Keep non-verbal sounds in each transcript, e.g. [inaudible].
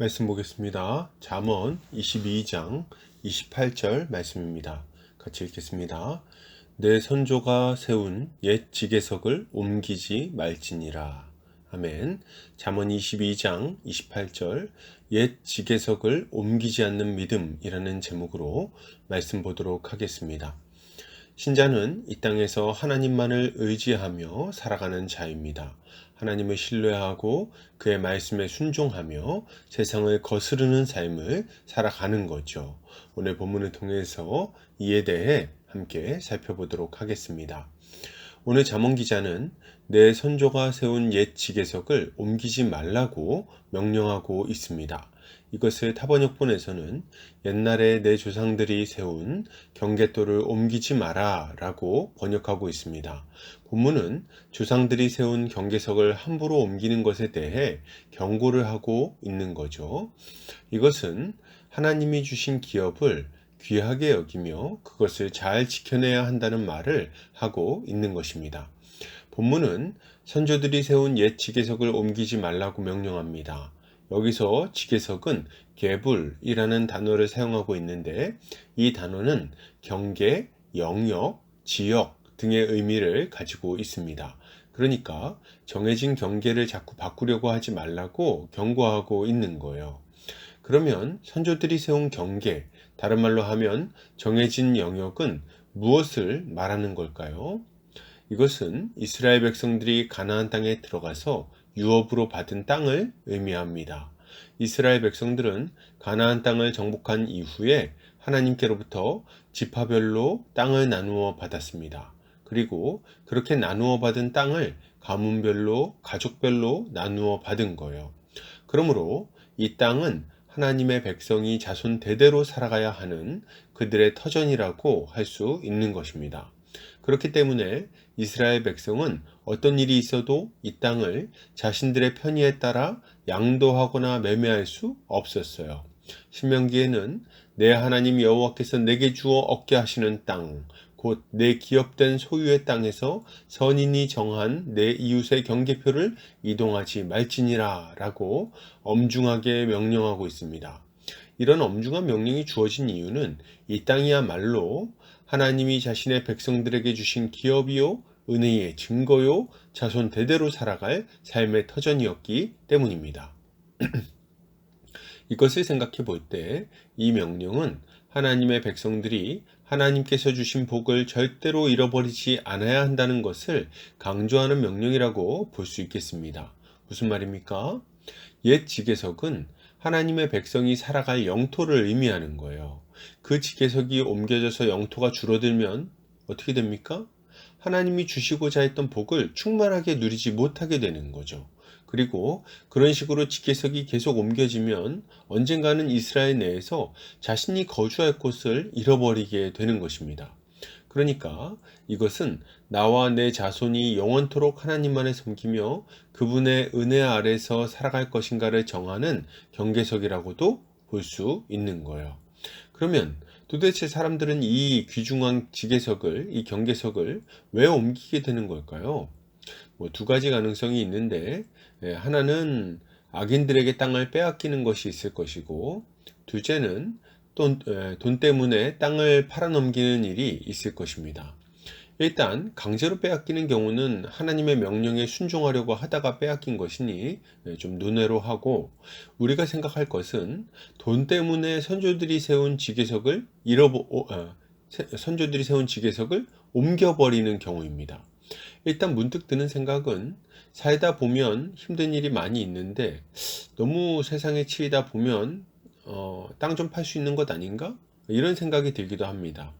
말씀 보겠습니다. 잠언 22장 28절 말씀입니다. 같이 읽겠습니다. 내 선조가 세운 옛 지계석을 옮기지 말지니라. 아멘. 잠언 22장 28절 옛 지계석을 옮기지 않는 믿음이라는 제목으로 말씀 보도록 하겠습니다. 신자는 이 땅에서 하나님만을 의지하며 살아가는 자입니다. 하나님을 신뢰하고 그의 말씀에 순종하며 세상을 거스르는 삶을 살아가는 거죠. 오늘 본문을 통해서 이에 대해 함께 살펴보도록 하겠습니다. 오늘 잠언 기자는 내 선조가 세운 옛 지계석을 옮기지 말라고 명령하고 있습니다. 이것을 타번역본에서는 옛날에 내 조상들이 세운 경계도를 옮기지 마라 라고 번역하고 있습니다. 본문은 조상들이 세운 경계석을 함부로 옮기는 것에 대해 경고를 하고 있는 거죠. 이것은 하나님이 주신 기업을 귀하게 여기며 그것을 잘 지켜내야 한다는 말을 하고 있는 것입니다. 본문은 선조들이 세운 옛 지계석을 옮기지 말라고 명령합니다. 여기서 지계석은 계불이라는 단어를 사용하고 있는데 이 단어는 경계, 영역, 지역 등의 의미를 가지고 있습니다. 그러니까 정해진 경계를 자꾸 바꾸려고 하지 말라고 경고하고 있는 거예요. 그러면 선조들이 세운 경계, 다른 말로 하면 정해진 영역은 무엇을 말하는 걸까요? 이것은 이스라엘 백성들이 가나안 땅에 들어가서 유업으로 받은 땅을 의미합니다. 이스라엘 백성들은 가나안 땅을 정복한 이후에 하나님께로부터 지파별로 땅을 나누어 받았습니다. 그리고 그렇게 나누어 받은 땅을 가문별로 가족별로 나누어 받은 거예요. 그러므로 이 땅은 하나님의 백성이 자손 대대로 살아가야 하는 그들의 터전이라고 할 수 있는 것입니다. 그렇기 때문에 이스라엘 백성은 어떤 일이 있어도 이 땅을 자신들의 편의에 따라 양도하거나 매매할 수 없었어요. 신명기에는 내 하나님 여호와께서 내게 주어 얻게 하시는 땅, 곧 내 기업된 소유의 땅에서 선인이 정한 내 이웃의 경계표를 이동하지 말지니라 라고 엄중하게 명령하고 있습니다. 이런 엄중한 명령이 주어진 이유는 이 땅이야말로 하나님이 자신의 백성들에게 주신 기업이요, 은혜의 증거요, 자손 대대로 살아갈 삶의 터전이었기 때문입니다. [clears throat] 이것을 생각해 볼 때 이 명령은 하나님의 백성들이 하나님께서 주신 복을 절대로 잃어버리지 않아야 한다는 것을 강조하는 명령이라고 볼 수 있겠습니다. 무슨 말입니까? 옛 지계석은 하나님의 백성이 살아갈 영토를 의미하는 거예요. 그 지계석이 옮겨져서 영토가 줄어들면 어떻게 됩니까? 하나님이 주시고자 했던 복을 충만하게 누리지 못하게 되는 거죠. 그리고 그런 식으로 지계석이 계속 옮겨지면 언젠가는 이스라엘 내에서 자신이 거주할 곳을 잃어버리게 되는 것입니다. 그러니까 이것은 나와 내 자손이 영원토록 하나님만을 섬기며 그분의 은혜 아래서 살아갈 것인가를 정하는 경계석이라고도 볼 수 있는 거예요. 그러면 도대체 사람들은 이 귀중한 지계석을, 이 경계석을 왜 옮기게 되는 걸까요? 뭐 두 가지 가능성이 있는데, 예, 하나는 악인들에게 땅을 빼앗기는 것이 있을 것이고, 둘째는 돈, 예, 돈 때문에 땅을 팔아넘기는 일이 있을 것입니다. 일단 강제로 빼앗기는 경우는 하나님의 명령에 순종하려고 하다가 빼앗긴 것이니 예, 좀 눈으로 하고 우리가 생각할 것은 돈 때문에 선조들이 세운 지계석을 잃어버 어, 선조들이 세운 지계석을 옮겨버리는 경우입니다. 일단 문득 드는 생각은 살다 보면 힘든 일이 많이 있는데 너무 세상에 치이다 보면 어, 땅 좀 팔 수 있는 것 아닌가? 이런 생각이 들기도 합니다.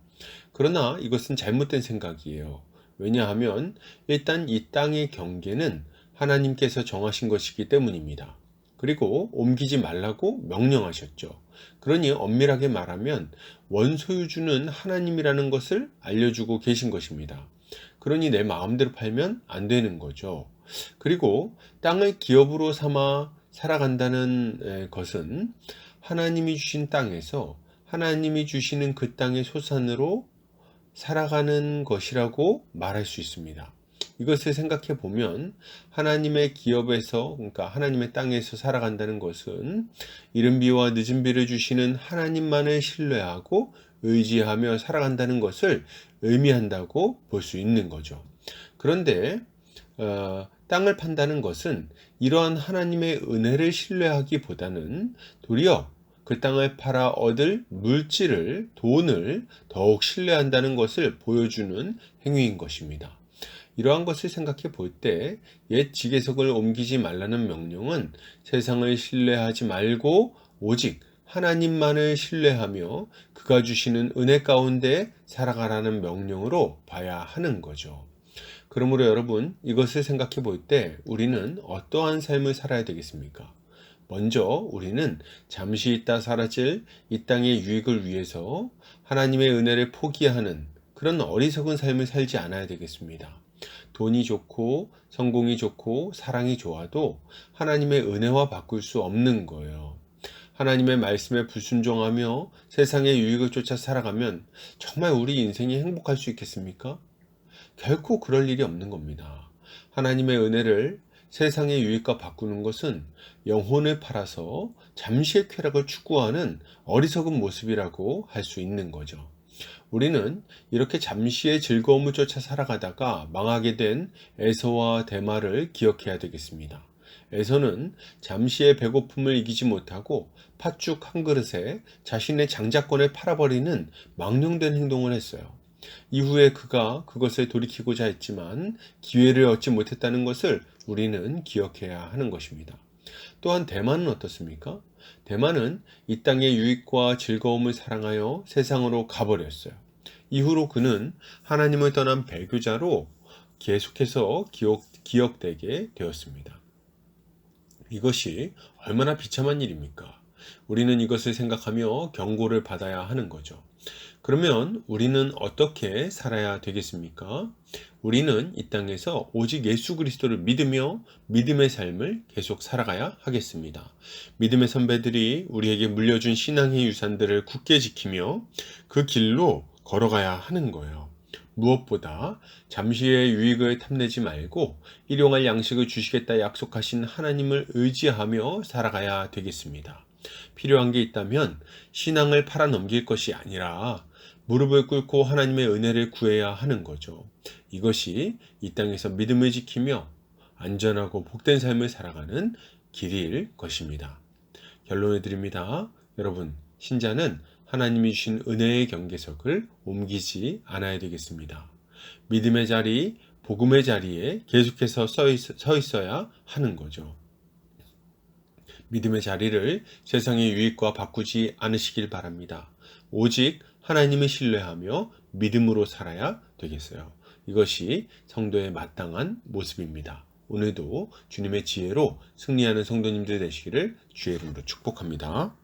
그러나 이것은 잘못된 생각이에요. 왜냐하면 일단 이 땅의 경계는 하나님께서 정하신 것이기 때문입니다. 그리고 옮기지 말라고 명령하셨죠. 그러니 엄밀하게 말하면 원소유주는 하나님이라는 것을 알려주고 계신 것입니다. 그러니 내 마음대로 팔면 안 되는 거죠. 그리고 땅을 기업으로 삼아 살아간다는 것은 하나님이 주신 땅에서 하나님이 주시는 그 땅의 소산으로 살아가는 것이라고 말할 수 있습니다. 이것을 생각해 보면 하나님의 기업에서 그러니까 하나님의 땅에서 살아간다는 것은 이른 비와 늦은 비를 주시는 하나님만을 신뢰하고 의지하며 살아간다는 것을 의미한다고 볼 수 있는 거죠. 그런데 어, 땅을 판다는 것은 이러한 하나님의 은혜를 신뢰하기보다는 도리어 그 땅을 팔아 얻을 물질을, 돈을 더욱 신뢰한다는 것을 보여주는 행위인 것입니다. 이러한 것을 생각해 볼 때 옛 지계석을 옮기지 말라는 명령은 세상을 신뢰하지 말고 오직 하나님만을 신뢰하며 그가 주시는 은혜 가운데 살아가라는 명령으로 봐야 하는 거죠. 그러므로 여러분 이것을 생각해 볼 때 우리는 어떠한 삶을 살아야 되겠습니까? 먼저 우리는 잠시 있다 사라질 이 땅의 유익을 위해서 하나님의 은혜를 포기하는 그런 어리석은 삶을 살지 않아야 되겠습니다. 돈이 좋고 성공이 좋고 사랑이 좋아도 하나님의 은혜와 바꿀 수 없는 거예요. 하나님의 말씀에 불순종하며 세상의 유익을 쫓아 살아가면 정말 우리 인생이 행복할 수 있겠습니까? 결코 그럴 일이 없는 겁니다. 하나님의 은혜를 세상의 유익과 바꾸는 것은 영혼을 팔아서 잠시의 쾌락을 추구하는 어리석은 모습이라고 할 수 있는 거죠. 우리는 이렇게 잠시의 즐거움을 쫓아 살아가다가 망하게 된 에서와 대마를 기억해야 되겠습니다. 에서는 잠시의 배고픔을 이기지 못하고 팥죽 한 그릇에 자신의 장자권을 팔아버리는 망령된 행동을 했어요. 이후에 그가 그것을 돌이키고자 했지만 기회를 얻지 못했다는 것을 우리는 기억해야 하는 것입니다. 또한 대만은 어떻습니까? 대만은 이 땅의 유익과 즐거움을 사랑하여 세상으로 가버렸어요. 이후로 그는 하나님을 떠난 배교자로 계속해서 기억, 기억되게 되었습니다. 이것이 얼마나 비참한 일입니까? 우리는 이것을 생각하며 경고를 받아야 하는 거죠. 그러면 우리는 어떻게 살아야 되겠습니까? 우리는 이 땅에서 오직 예수 그리스도를 믿으며 믿음의 삶을 계속 살아가야 하겠습니다. 믿음의 선배들이 우리에게 물려준 신앙의 유산들을 굳게 지키며 그 길로 걸어가야 하는 거예요. 무엇보다 잠시의 유익을 탐내지 말고 일용할 양식을 주시겠다 약속하신 하나님을 의지하며 살아가야 되겠습니다. 필요한 게 있다면 신앙을 팔아 넘길 것이 아니라 무릎을 꿇고 하나님의 은혜를 구해야 하는 거죠. 이것이 이 땅에서 믿음을 지키며 안전하고 복된 삶을 살아가는 길일 것입니다. 결론을 드립니다. 여러분, 신자는 하나님이 주신 은혜의 경계석을 옮기지 않아야 되겠습니다. 믿음의 자리, 복음의 자리에 계속해서 서 있어야 하는 거죠. 믿음의 자리를 세상의 유익과 바꾸지 않으시길 바랍니다. 오직 하나님을 신뢰하며 믿음으로 살아야 되겠어요. 이것이 성도의 마땅한 모습입니다. 오늘도 주님의 지혜로 승리하는 성도님들 되시기를 주의 이름으로 축복합니다.